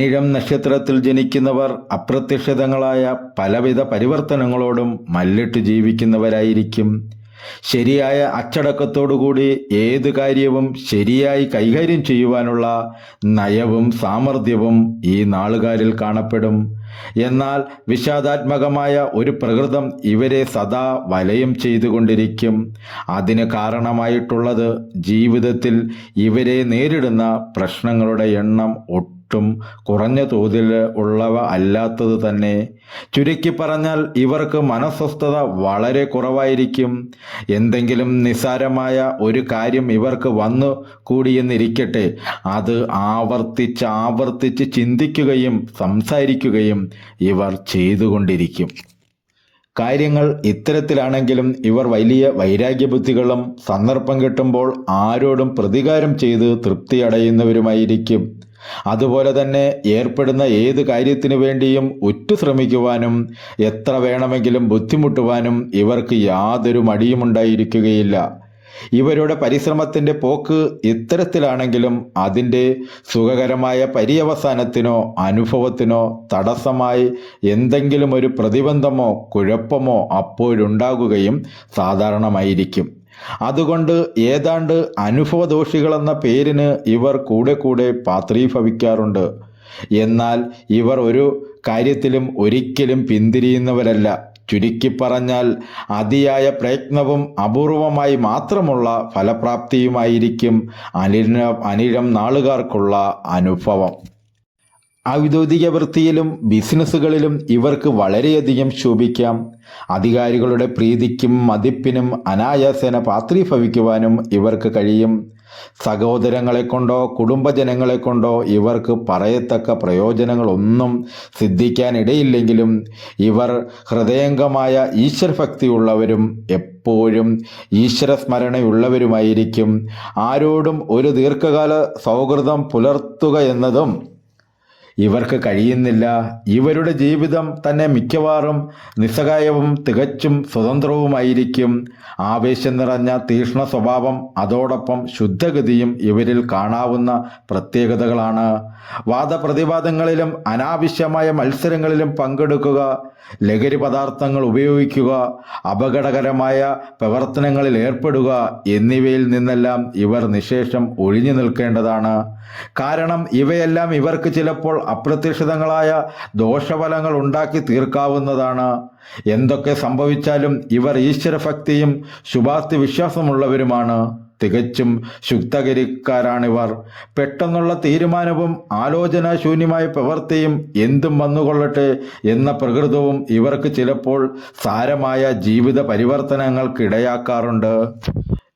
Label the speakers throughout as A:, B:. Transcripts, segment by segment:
A: അനിഴം നക്ഷത്രത്തിൽ ജനിക്കുന്നവർ അപ്രത്യക്ഷിതങ്ങളായ പലവിധ പരിവർത്തനങ്ങളോടും മല്ലിട്ട് ജീവിക്കുന്നവരായിരിക്കും. ശരിയായ അച്ചടക്കത്തോടുകൂടി ഏത് കാര്യവും ശരിയായി കൈകാര്യം ചെയ്യുവാനുള്ള നയവും സാമർഥ്യവും ഈ നാളുകാരിൽ കാണപ്പെടും. എന്നാൽ വിഷാദാത്മകമായ ഒരു പ്രകൃതം ഇവരെ സദാ വലയം ചെയ്തുകൊണ്ടിരിക്കും. അതിന് കാരണമായിട്ടുള്ളത് ജീവിതത്തിൽ ഇവരെ നേരിടുന്ന പ്രശ്നങ്ങളുടെ എണ്ണം ഒട്ടും കുറഞ്ഞ തോതിൽ ഉള്ളവ അല്ലാത്തത് തന്നെ. ചുരുക്കി പറഞ്ഞാൽ ഇവർക്ക് മനസ്വസ്ഥത വളരെ കുറവായിരിക്കും. എന്തെങ്കിലും നിസ്സാരമായ ഒരു കാര്യം ഇവർക്ക് വന്നു കൂടിയെന്നിരിക്കട്ടെ. അത് ആവർത്തിച്ച് ആവർത്തിച്ച് ചിന്തിക്കുകയും സംസാരിക്കുകയും ഇവർ ചെയ്തുകൊണ്ടിരിക്കും. കാര്യങ്ങൾ ഇത്തരത്തിലാണെങ്കിലും ഇവർ വലിയ വൈരാഗ്യബുദ്ധികളും സന്ദർഭം കിട്ടുമ്പോൾ ആരോടും പ്രതികാരം ചെയ്ത് തൃപ്തി അടയുന്നവരുമായിരിക്കും അതുപോലെ തന്നെ ഏർപ്പെടുന്ന ഏത് കാര്യത്തിനു വേണ്ടിയും ഉറ്റു ശ്രമിക്കുവാനും എത്ര വേണമെങ്കിലും ബുദ്ധിമുട്ടുവാനും ഇവർക്ക് യാതൊരു മടിയുമുണ്ടായിരിക്കുകയില്ല ഇവരുടെ പരിശ്രമത്തിന്റെ പോക്ക് ഇത്തരത്തിലാണെങ്കിലും അതിന്റെ സുഖകരമായ പര്യവസാനത്തിനോ അനുഭവത്തിനോ തടസ്സമായി എന്തെങ്കിലും ഒരു പ്രതിബന്ധമോ കുഴപ്പമോ അപ്പോഴുണ്ടാകുകയും സാധാരണമായിരിക്കും. അതുകൊണ്ട് ഏതാണ്ട് അനുഭവദോഷികളെന്ന പേരിന് ഇവർ കൂടെ കൂടെ പാത്രീഭവിക്കാറുണ്ട്. എന്നാൽ ഇവർ ഒരു കാര്യത്തിലും ഒരിക്കലും പിന്തിരിയുന്നവരല്ല. ചുരുക്കി പറഞ്ഞാൽ അതിയായ പ്രയത്നവും അപൂർവമായി മാത്രമുള്ള ഫലപ്രാപ്തിയുമായിരിക്കും അനിഴ അനിഴം നാളുകാർക്കുള്ള അനുഭവം. ഔദ്യോഗിക വൃത്തിയിലും ബിസിനസ്സുകളിലും ഇവർക്ക് വളരെയധികം ശോഭിക്കാം. അധികാരികളുടെ പ്രീതിക്കും മതിപ്പിനും അനായാസേന പാത്രീഭവിക്കുവാനും ഇവർക്ക് കഴിയും. സഹോദരങ്ങളെ കൊണ്ടോ കുടുംബജനങ്ങളെ കൊണ്ടോ ഇവർക്ക് പറയത്തക്ക പ്രയോജനങ്ങളൊന്നും സിദ്ധിക്കാനിടയില്ലെങ്കിലും ഇവർ ഹൃദയംഗമായ ഈശ്വരഭക്തിയുള്ളവരും എപ്പോഴും ഈശ്വര സ്മരണയുള്ളവരുമായിരിക്കും ആരോടും ഒരു ദീർഘകാല സൗഹൃദം പുലർത്തുക എന്നതും ഇവർക്ക് കഴിയുന്നില്ല. ഇവരുടെ ജീവിതം തന്നെ മിക്കവാറും നിസ്സഹായവും തികച്ചും സ്വതന്ത്രവുമായിരിക്കും. ആവേശം നിറഞ്ഞ തീക്ഷ്ണ സ്വഭാവം അതോടൊപ്പം ശുദ്ധഗതിയും ഇവരിൽ കാണാവുന്ന പ്രത്യേകതകളാണ്. വാദപ്രതിവാദങ്ങളിലും അനാവശ്യമായ മത്സരങ്ങളിലും പങ്കെടുക്കുക ലഹരി പദാർത്ഥങ്ങൾ ഉപയോഗിക്കുക അപകടകരമായ പ്രവർത്തനങ്ങളിൽ ഏർപ്പെടുക എന്നിവയിൽ നിന്നെല്ലാം ഇവർ നിശേഷം ഒഴിഞ്ഞു നിൽക്കേണ്ടതാണ്. കാരണം ഇവയെല്ലാം ഇവർക്ക് ചിലപ്പോൾ അപ്രത്യക്ഷിതങ്ങളായ ദോഷഫലങ്ങൾ ഉണ്ടാക്കി തീർക്കാവുന്നതാണ്. എന്തൊക്കെ സംഭവിച്ചാലും ഇവർ ഈശ്വരഭക്തിയും ശുഭാസ്തി വിശ്വാസമുള്ളവരുമാണ്. തികച്ചും ശുദ്ധകരിക്കാരാണിവർ പെട്ടെന്നുള്ള തീരുമാനവും ആലോചനാശൂന്യമായ പ്രവൃത്തിയും എന്തും വന്നുകൊള്ളട്ടെ എന്ന പ്രകൃതവും ഇവർക്ക് ചിലപ്പോൾ സാരമായ ജീവിത പരിവർത്തനങ്ങൾക്കിടയാക്കാറുണ്ട്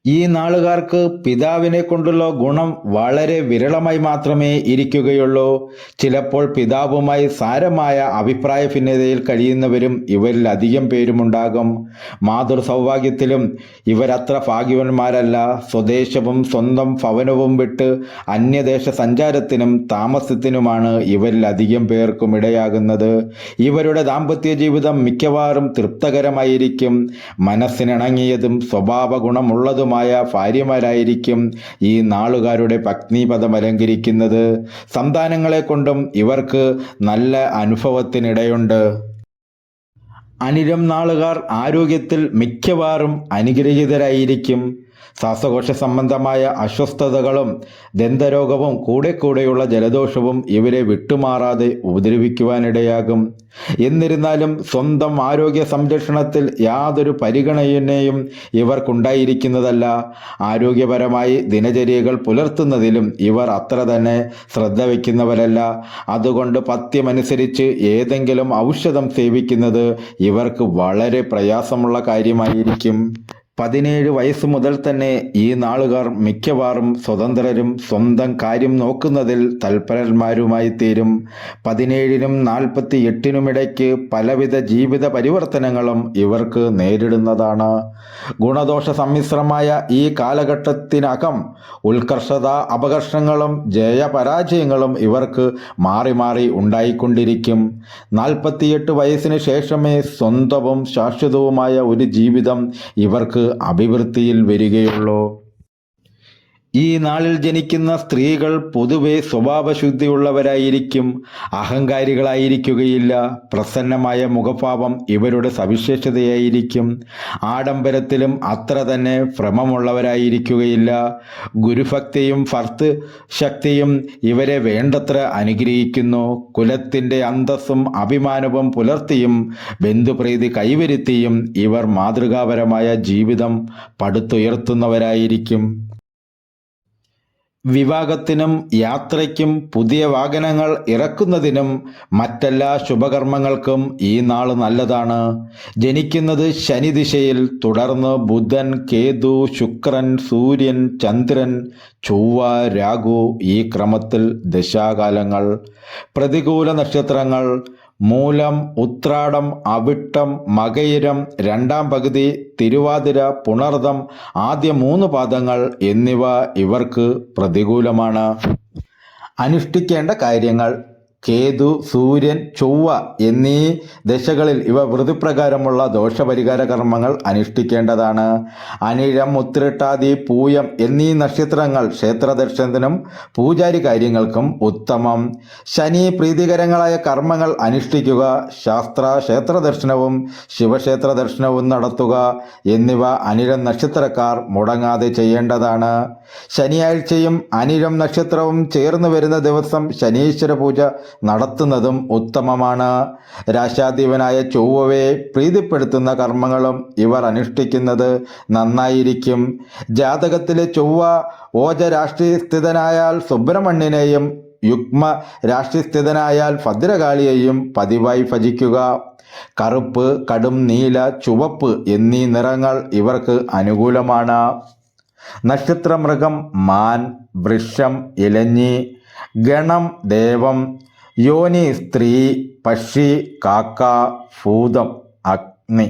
A: ഈ നാളുകാർക്ക് പിതാവിനെ കൊണ്ടുള്ള ഗുണം വളരെ വിരളമായി മാത്രമേ ഇരിക്കുകയുള്ളൂ. ചിലപ്പോൾ പിതാവുമായി സാരമായ അഭിപ്രായ ഭിന്നതയിൽ കഴിയുന്നവരും ഇവരിൽ അധികം പേരുമുണ്ടാകും. മാതൃ സൗഭാഗ്യത്തിലും ഇവരത്ര ഭാഗ്യവന്മാരല്ല. സ്വദേശവും സ്വന്തം ഭവനവും വിട്ട് അന്യദേശ സഞ്ചാരത്തിനും താമസത്തിനുമാണ് ഇവരിൽ അധികം പേർക്കും ഇടയാകുന്നത്. ഇവരുടെ ദാമ്പത്യ ജീവിതം മിക്കവാറും തൃപ്തകരമായിരിക്കും. മനസ്സിനിണങ്ങിയതും സ്വഭാവ ഗുണമുള്ളതുമായ ഭാര്യമാരായിരിക്കും ഈ നാളുകാരുടെ പത്നിപദം അലങ്കരിക്കുന്നത്. സന്താനങ്ങളെ കൊണ്ടും ഇവർക്ക് നല്ല അനുഭവത്തിനിടയുണ്ട്. അനിരം നാളുകാർ ആരോഗ്യത്തിൽ മിക്കവാറും അനുഗ്രഹീതരായിരിക്കും. ശ്വാസകോശ സംബന്ധമായ അസ്വസ്ഥതകളും ദന്തരോഗവും കൂടെ കൂടെയുള്ള ജലദോഷവും ഇവരെ വിട്ടുമാറാതെ ഉപദ്രവിക്കുവാനിടയാകും. എന്നിരുന്നാലും സ്വന്തം ആരോഗ്യ സംരക്ഷണത്തിൽ യാതൊരു പരിഗണനയും ഇവർക്കുണ്ടായിരിക്കുന്നതല്ല. ആരോഗ്യപരമായി ദിനചര്യകൾ പുലർത്തുന്നതിലും ഇവർ അത്ര തന്നെ ശ്രദ്ധ വയ്ക്കുന്നവരല്ല. അതുകൊണ്ട് പത്യമനുസരിച്ച് ഏതെങ്കിലും ഔഷധം സേവിക്കുന്നത് ഇവർക്ക് വളരെ പ്രയാസമുള്ള കാര്യമായിരിക്കും. പതിനേഴ് വയസ്സ് മുതൽ തന്നെ ഈ നാളുകാർ മിക്കവാറും സ്വതന്ത്രരും സ്വന്തം കാര്യം നോക്കുന്നതിൽ തൽപരന്മാരുമായി തീരും പതിനേഴിനും നാൽപ്പത്തി എട്ടിനുമിടയ്ക്ക് പലവിധ ജീവിത പരിവർത്തനങ്ങളും ഇവർക്ക് നേരിടുന്നതാണ്. ഗുണദോഷ സമ്മിശ്രമായ ഈ കാലഘട്ടത്തിനകം ഉത്കർഷത അപകർഷങ്ങളും ജയപരാജയങ്ങളും ഇവർക്ക് മാറി മാറി ഉണ്ടായിക്കൊണ്ടിരിക്കും. നാൽപ്പത്തിയെട്ട് വയസ്സിന് ശേഷമേ സ്വന്തവും ശാശ്വതവുമായ ഒരു ജീവിതം ഇവർക്ക് അഭിവൃദ്ധിയിൽ വരികയുള്ളൂ. ഈ നാളിൽ ജനിക്കുന്ന സ്ത്രീകൾ പൊതുവെ സ്വഭാവശുദ്ധിയുള്ളവരായിരിക്കും അഹങ്കാരികളായിരിക്കുകയില്ല പ്രസന്നമായ മുഖഭാവം ഇവരുടെ സവിശേഷതയായിരിക്കും ആഡംബരത്തിലും അത്ര തന്നെ ഭ്രമമുള്ളവരായിരിക്കുകയില്ല. ഗുരുഭക്തിയും ഭർത്ത് ശക്തിയും ഇവരെ വേണ്ടത്ര അനുഗ്രഹിക്കുന്നു. കുലത്തിന്റെ അന്തസ്സും അഭിമാനവും പുലർത്തിയും ബന്ധുപ്രീതി കൈവരുത്തിയും ഇവർ മാതൃകാപരമായ ജീവിതം പടുത്തുയർത്തുന്നവരായിരിക്കും. വിവാഹത്തിനും യാത്രയ്ക്കും പുതിയ വാഹനങ്ങൾ ഇറക്കുന്നതിനും മറ്റെല്ലാ ശുഭകർമ്മങ്ങൾക്കും ഈ നാൾ നല്ലതാണ്. ജനിക്കുന്നത് ശനി ദിശയിൽ തുടർന്ന് ബുധൻ കേതു ശുക്രൻ സൂര്യൻ ചന്ദ്രൻ ചൊവ്വ രാഹു ഈ ക്രമത്തിൽ ദശാകാലങ്ങൾ. പ്രതികൂല നക്ഷത്രങ്ങൾ മൂലം ഉത്രാടം അവിട്ടം മകയിരം രണ്ടാം പകുതി തിരുവാതിര പുണർദം ആദ്യ മൂന്ന് പാദങ്ങൾ എന്നിവ ഇവർക്ക് പ്രതികൂലമാണ്. അനുഷ്ഠിക്കേണ്ട കാര്യങ്ങൾ കേതു സൂര്യൻ ചൊവ്വ എന്നീ ദശകളിൽ ഇവ വൃതിപ്രകാരമുള്ള ദോഷപരിഹാര കർമ്മങ്ങൾ അനുഷ്ഠിക്കേണ്ടതാണ്. അനിഴം ഉത്തിരട്ടാതി പൂയം എന്നീ നക്ഷത്രങ്ങൾ ക്ഷേത്രദർശനത്തിനും പൂജാരി കാര്യങ്ങൾക്കും ഉത്തമം. ശനി പ്രീതികരങ്ങളായ കർമ്മങ്ങൾ അനുഷ്ഠിക്കുക ശാസ്ത്ര ക്ഷേത്ര ദർശനവും ശിവക്ഷേത്ര ദർശനവും നടത്തുക എന്നിവ അനിഴം നക്ഷത്രക്കാർ മുടങ്ങാതെ ചെയ്യേണ്ടതാണ്. ശനിയാഴ്ചയും അനിഴം നക്ഷത്രവും ചേർന്ന് വരുന്ന ദിവസം ശനീശ്വര പൂജ നടത്തുന്നതും ഉത്തമമാണ്. രാശാധിപനായ ചൊവ്വയെ പ്രീതിപ്പെടുത്തുന്ന കർമ്മങ്ങളും ഇവർ അനുഷ്ഠിക്കുന്നത് നന്നായിരിക്കും. ജാതകത്തിലെ ചൊവ്വ ഓജ രാഷ്ട്രീയസ്ഥിതനായാൽ സുബ്രഹ്മണ്യനെയും യുഗ്മ രാഷ്ട്രീയസ്ഥിതനായാൽ ഭദ്രകാളിയെയും പതിവായി ഭജിക്കുക. കറുപ്പ് കടും നീല ചുവപ്പ് എന്നീ നിറങ്ങൾ ഇവർക്ക് അനുകൂലമാണ്. നക്ഷത്രമൃഗം മാൻ വൃക്ഷം ഇലഞ്ഞി ഗണം ദേവം യോനി സ്ത്രീ പക്ഷി കാക്ക ഭൂതം അഗ്നി.